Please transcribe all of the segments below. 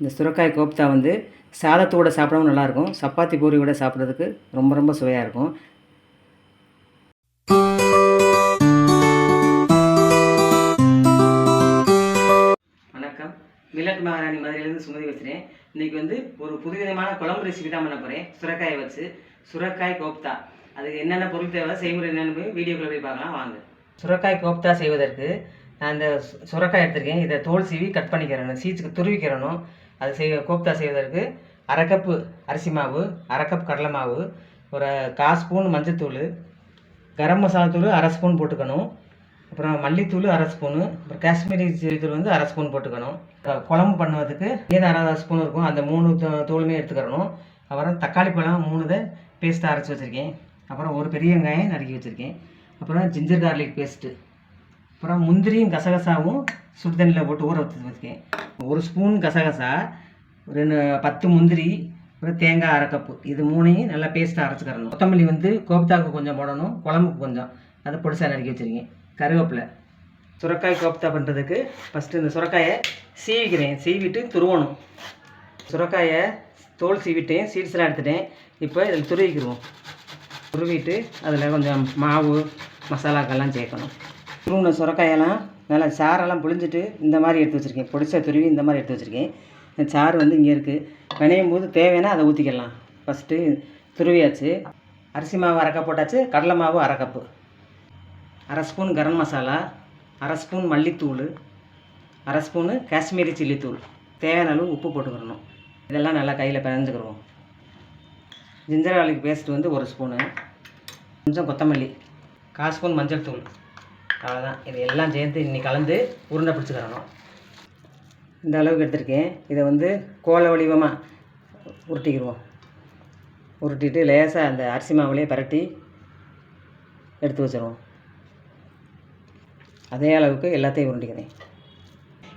இந்த சுரக்காய் கோப்தா வந்து சாதத்தோடு சாப்பிடவும் நல்லாயிருக்கும். சப்பாத்தி பூரியோட சாப்பிட்றதுக்கு ரொம்ப ரொம்ப சுவையாக இருக்கும். வணக்கம். மில்லட் மகாராணி மதுரையிலேருந்து சுமதி பேசுகிறேன் இன்றைக்கி வந்து ஒரு புதுவிதமான குழம்பு ரெசிபி தான் பண்ண போகிறேன் சுரக்காயை வச்சு. சுரக்காய் கோப்தா அதுக்கு என்னென்ன பொருள் தேவை செய்முறை என்னென்னு போய் வீடியோக்குள்ளே போய் பார்க்கலாம். வாங்க. சுரக்காய் கோப்தா செய்வதற்கு நான் இந்த சுரக்காய் எடுத்திருக்கேன். இதை தோல் சீவி கட் பண்ணிக்கிறணும். சீச்சுக்கு துருவிக்கிறணும். அது செய்ய கோப்தா செய்வதற்கு அரை கப்பு அரிசி மாவு அரை கப் கடலை மாவு ஒரு கால் ஸ்பூன் மஞ்சத்தூள் கரம் மசாலா தூள் அரை ஸ்பூன் போட்டுக்கணும். அப்புறம் மல்லித்தூள் அரை ஸ்பூனு அப்புறம் காஷ்மீரி சில்லி தூள் வந்து அரை ஸ்பூன் போட்டுக்கணும். குழம்பு பண்ணுவதுக்கு ஏது அரை ஸ்பூன் இருக்கும். அந்த மூணு தூளுமே எடுத்துக்கிறணும். அப்புறம் தக்காளி பழம் மூணு இதை பேஸ்ட்டாக அரைச்சி வச்சுருக்கேன். அப்புறம் ஒரு பெரிய வெங்காயம் நறுக்கி வச்சுருக்கேன். அப்புறம் ஜிஞ்சர் கார்லிக் பேஸ்ட்டு அப்புறம் முந்திரியும் கசகசாவும் சுடு தண்ணியில் போட்டு ஊற வச்சு வச்சுக்கேன் ஒரு ஸ்பூன் கசகசா ரெண்டு பத்து முந்திரி அப்புறம் தேங்காய் அரை கப்பு இது மூணையும் நல்லா பேஸ்ட்டாக அரைச்சிக்கிறணும். கொத்தமல்லி வந்து கோப்தாவுக்கு கொஞ்சம் போடணும் குழம்புக்கு கொஞ்சம். அதை பொடிசாக நறுக்கி வச்சுருக்கேன். கருவேப்பிலை. சுரக்காய் கோப்தா பண்ணுறதுக்கு ஃபஸ்ட்டு இந்த சுரக்காயை சீவிக்கிறேன். சீவிட்டு துருவணும். சுரக்காயை தோல் சீவிட்டேன். சீட்ஸ்லாம் எடுத்துட்டேன். இப்போ இதில் துருவிக்கிடுவோம் துருவிட்டு அதில் கொஞ்சம் மாவு மசாலாக்கெல்லாம் சேர்க்கணும். துருவின சுரக்காயெல்லாம் நல்லா சாரெல்லாம் புழிஞ்சிட்டு இந்த மாதிரி எடுத்து வச்சுருக்கேன். பொடிசா துருவி இந்த மாதிரி எடுத்து வச்சுருக்கேன். இந்த சாறு வந்து இங்கே இருக்குது வினையும் போது தேவைன்னா அதை ஊற்றிக்கலாம் ஃபஸ்ட்டு துருவியாச்சு. அரிசி மாவு அரை கப் போட்டாச்சு. கடலை மாவு அரை கப்பு அரை ஸ்பூன் கரம் மசாலா அரை ஸ்பூன் மல்லித்தூள் அரை ஸ்பூனு காஷ்மீரி சில்லி தூள். தேவையான அளவு உப்பு போட்டுக்கிறணும். இதெல்லாம் நல்லா கையில் பிணைஞ்சுக்கிறோம் ஜிஞ்சர் garlic பேஸ்ட் வந்து ஒரு ஸ்பூனு. கொஞ்சம் கொத்தமல்லி கால் ஸ்பூன் மஞ்சள் தூள். அவ்வளோதான் இது எல்லாம் சேர்த்து இன்னி கலந்து உருண்டை பிடிச்சிக்கிறணும் இந்த அளவுக்கு எடுத்திருக்கேன். இதை வந்து கோல வடிவமாக உருட்டிக்கிடுவோம் உருட்டிட்டு லேசாக அந்த அரிசி மாவுலேயே பரட்டி எடுத்து வச்சிருவோம். அதே அளவுக்கு எல்லாத்தையும் உருண்டிக்கிறேன்.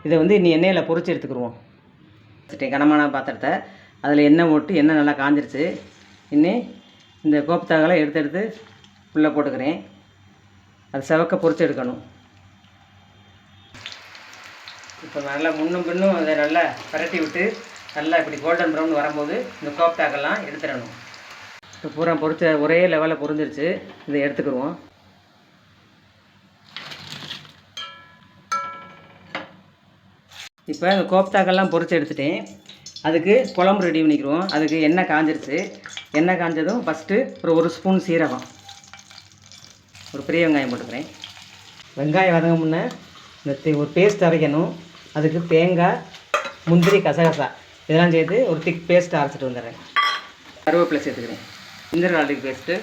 இதை வந்து இனி எண்ணெயில் பொரிச்சு எடுத்துக்கிடுவோம் வச்சுட்டேன். கனமான பாத்திரத்தை. அதில் எண்ணெய் போட்டு எண்ணெய் நல்லா காஞ்சிருச்சு. இன்னி இந்த கோப்தாக்களை எடுத்து எடுத்து உள்ளே போட்டுக்கிறேன். அது செவக்க பொறுத்து எடுக்கணும். இப்போ நல்லா முன்னும் பின்னும் அதை நல்லா பரட்டி விட்டு நல்லா இப்படி கோல்டன் ப்ரௌன் வரும்போது இந்த கோப்டாக்கெல்லாம் எடுத்துடணும். இப்போ பூரா பொரிச்ச ஒரே லெவலில் பொரிஞ்சிருச்சு இதை எடுத்துக்கிடுவோம். இப்போ இந்த கோப்தாக்கெல்லாம் பொறிச்சு எடுத்துட்டேன். அதுக்கு குழம்பு ரெடி பண்ணிக்கிடுவோம். அதுக்கு எண்ணெய் காஞ்சிருச்சு. எண்ணெய் காஞ்சதும் ஃபஸ்ட்டு ஒரு ஒரு ஸ்பூன் சீரகம். ஒரு பெரிய வெங்காயம் போட்டுக்கிறேன். வெங்காயம் வதங்க முன்னே இந்த ஒரு பேஸ்ட் அரைக்கணும். அதுக்கு தேங்காய் முந்திரி கசகசா. இதெல்லாம் சேர்த்து ஒரு திக் பேஸ்ட் அரைச்சிட்டு வந்துடுறேன். கருவேப்பிலை சேர்த்துக்கிறேன். இந்திர garlic பேஸ்ட்டு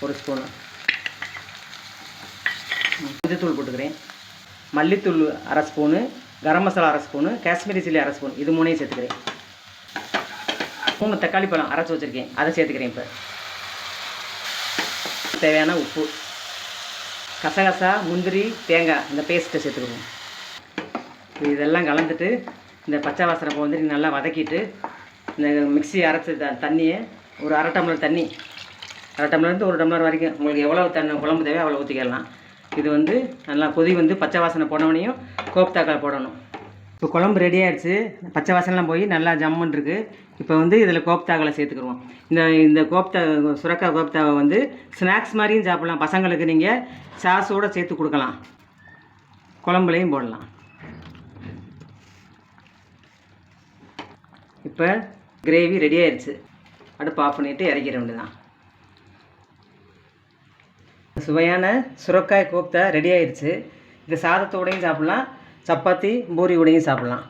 ஒரு ஸ்பூனு மஞ்சத்தூள் போட்டுக்கிறேன். மல்லித்தூள் அரை ஸ்பூனு கரம் மசாலா அரை ஸ்பூனு காஷ்மீரி சில்லி அரை ஸ்பூன் இது மூணையும் சேர்த்துக்கிறேன். மூணு தக்காளி பழம் அரைச்சி வச்சுருக்கேன். அதை சேர்த்துக்கிறேன் இப்போ. தேவையான உப்பு. கசகசா முந்திரி தேங்காய் இந்த பேஸ்ட்டை சேர்த்துக்குவோம். இதெல்லாம் கலந்துட்டு இந்த பச்சை வாசனை போக நல்லா வதக்கிட்டு இந்த மிக்சி அரைச்ச த தண்ணியை ஒரு அரை டம்ளர் தண்ணி அரை டம்ளர்லேருந்து ஒரு டம்ளர் வரைக்கும். உங்களுக்கு எவ்வளோ தண்ணி குழம்பு தேவையோ அவ்வளோ ஊற்றிக்கலாம் இது வந்து நல்லா கொதி வந்து பச்சை வாசனை போனவனையும் கோப்தாக்காய் போடணும். இப்போ குழம்பு ரெடி ஆகிடுச்சு பச்சை வாசனைலாம் போய் நல்லா ஜம்முன்னு இருக்குது இப்போ வந்து இதில் கோப்தாக்களை சேர்த்துக்குருவோம். இந்த இந்த கோப்தா சுரக்காய் கோப்தாவை வந்து ஸ்நாக்ஸ் மாதிரியும் சாப்பிட்லாம். பசங்களுக்கு நீங்கள் சாஸோடு சேர்த்து கொடுக்கலாம். குழம்புலையும் போடலாம். இப்போ கிரேவி ரெடி ஆயிடுச்சு. அடுப்பு ஆஃப் பண்ணிவிட்டு இறக்கிற வேண்டியதான் சுவையான சுரக்காய் கோப்தா ரெடி ஆயிடுச்சு. இது சாதத்தோடையும் சாப்பிட்லாம். சப்பாத்தி பூரி கூடையும் சாப்பிட்லாம்.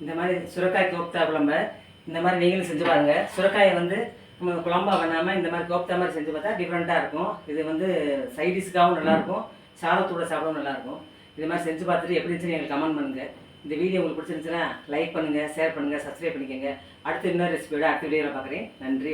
இந்த மாதிரி சுரக்காய் கோப்தா குழம்ப இந்த மாதிரி நீங்களும் செஞ்சு பாருங்கள் சுரக்காயை வந்து நம்ம குழம்பா பண்ணாமல் இந்த மாதிரி கோப்தா மாதிரி செஞ்சு பார்த்தா டிஃப்ரெண்ட்டாக இருக்கும். இது வந்து சைடிஷ்காகவும் நல்லாயிருக்கும் சாதத்தோட சாப்பிடவும் நல்லாயிருக்கும் இது மாதிரி செஞ்சு பார்த்துட்டு எப்படி இருந்துச்சுன்னு எங்களுக்கு கமெண்ட் பண்ணுங்கள் இந்த வீடியோ உங்களுக்கு பிடிச்சிருந்துச்சுன்னா லைக் பண்ணுங்கள் ஷேர் பண்ணுங்கள் சப்ஸ்கிரைப் பண்ணிக்கோங்க. அடுத்து இன்னொரு ரெசிபியோட அடுத்த வீடியோவில் பார்க்குறேன். நன்றி.